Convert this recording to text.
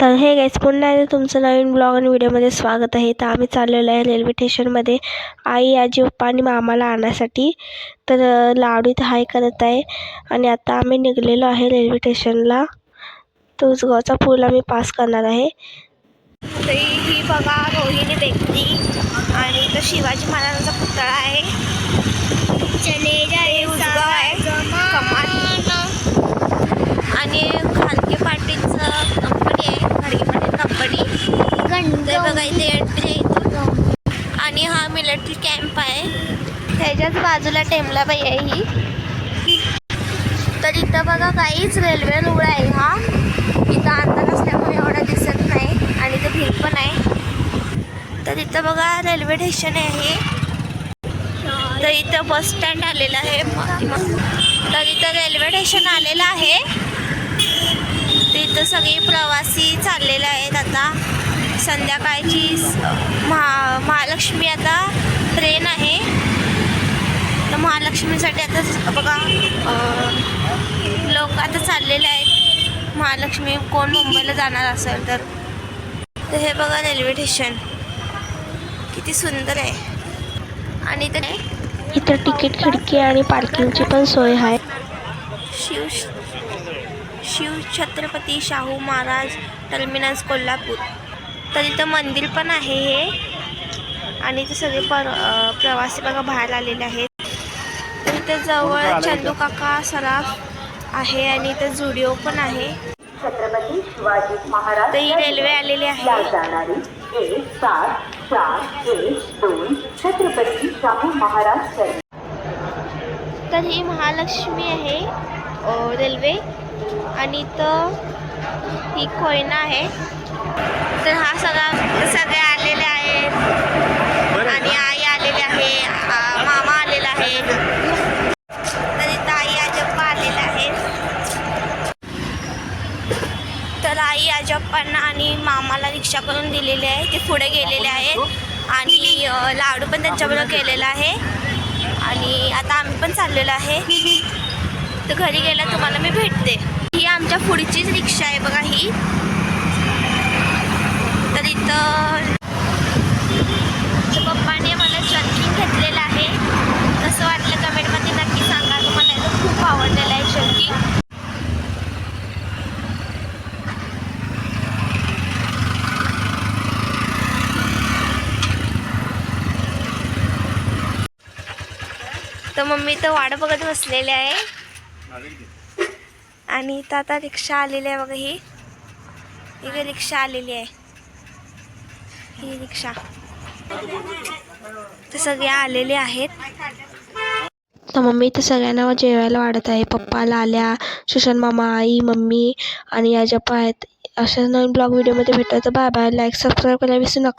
तर hey guys पुन्हा एकदा तुमचं नवीन ब्लॉग आणि व्हिडिओमध्ये स्वागत आहे. तर आम्ही चाललेलो आहे रेल्वे स्टेशनमध्ये आई आजी पप्पा आणि मामाला आणण्यासाठी तर लाडू इथं हाय करत आहे. आणि आता आम्ही निघलेलो आहे रेल्वे स्टेशनला तो उसगावचा पूल आम्ही पास करणार आहे. तर ही बघा रोहिणी बेकरी. आणि इथं शिवाजी महाराजांचा पुतळा आहे. बघा इथे एंट्री इथे. आणि हा मिलिटरी कॅम्प आहे. त्याच्याच बाजूला टेमलाबाई आहे ही. तर इथं बघा काहीच रेल्वे रुळ आहे हा. इथं अंधार असल्यामुळे एवढा दिसत नाही आणि इथं भीड पण आहे. तर इथं बघा रेल्वे स्टेशन आहे तर इथं बस स्टँड आलेलं आहे. तर इथं रेल्वे स्टेशन आलेलं आहे. तिथं सगळे प्रवासी चाललेले आहेत आता. संध्याकाळची महा महालक्ष्मी आता ट्रेन आहे. तर महालक्ष्मीसाठी आता बघा लोक आता चाललेले आहेत. महालक्ष्मी कोण मुंबईला जाणार असेल तर. तर हे बघा रेल्वे स्टेशन. किती सुंदर आहे. आणि इथं इथं तिकीट खिडकी आणि पार्किंगची पण सोय आहे. शिव शिव छत्रपती शाहू महाराज टर्मिनस कोल्हापूर. तर इथं मंदिर पण आहे हे. आणि इथे सगळे पर प्रवासी बघा बाहेर आलेले आहेत. तर इथं जवळ चंदू काका सराफ आहे आणि इथं जुडिओ पण आहे. छत्रपती शिवाजी महाराज तर ही रेल्वे आलेली ला आहे जाणारी एक सात चार एक दोन छत्रपती शाहू महाराज तर ही महालक्ष्मी आहे रेल्वे. आणि इथं ही कोयना आहे. तर हा सगळा सगळे आलेले आहेत. आणि आई आलेली आहे मामा आलेला आहे. तर इथं आई आजप्पा आलेले आहेत. तर आई आजप्पांना आणि मामाला रिक्षा करून दिलेली आहे. ते पुढे गेलेले आहेत. आणि लाडू पण त्यांच्याबरोबर केलेला आहे. आणि आता आम्ही पण चाललेलो आहे. तर घरी गेला तुम्हाला मी भेटते. ही आमच्या पुढचीच रिक्षा आहे बघा ही. तर इथं पप्पाने मला जर्किंग घेतलेलं आहे. कसं वाटलं कमेंटमध्ये नक्की सांगा. तुम्हाला याचं खूप आवडलेलं आहे जर्किंग तर मम्मी तर वाट बघत बसलेले आहे. आणि इथं आता रिक्षा आलेली आहे बघा ही. इकडे रिक्षा आलेली आहे. ही रिक्षा. तर सगळे आलेले आहेत. तर मम्मी तर सगळ्यांना जेवायला वाढत आहे. पप्पाला आल्या सुशांत मामा आई मम्मी आणि आजप्पा आहेत. अशा नवीन ब्लॉग व्हिडिओमध्ये भेटतात बाय बाय. लाईक सबस्क्राईब करायला विसरू नका.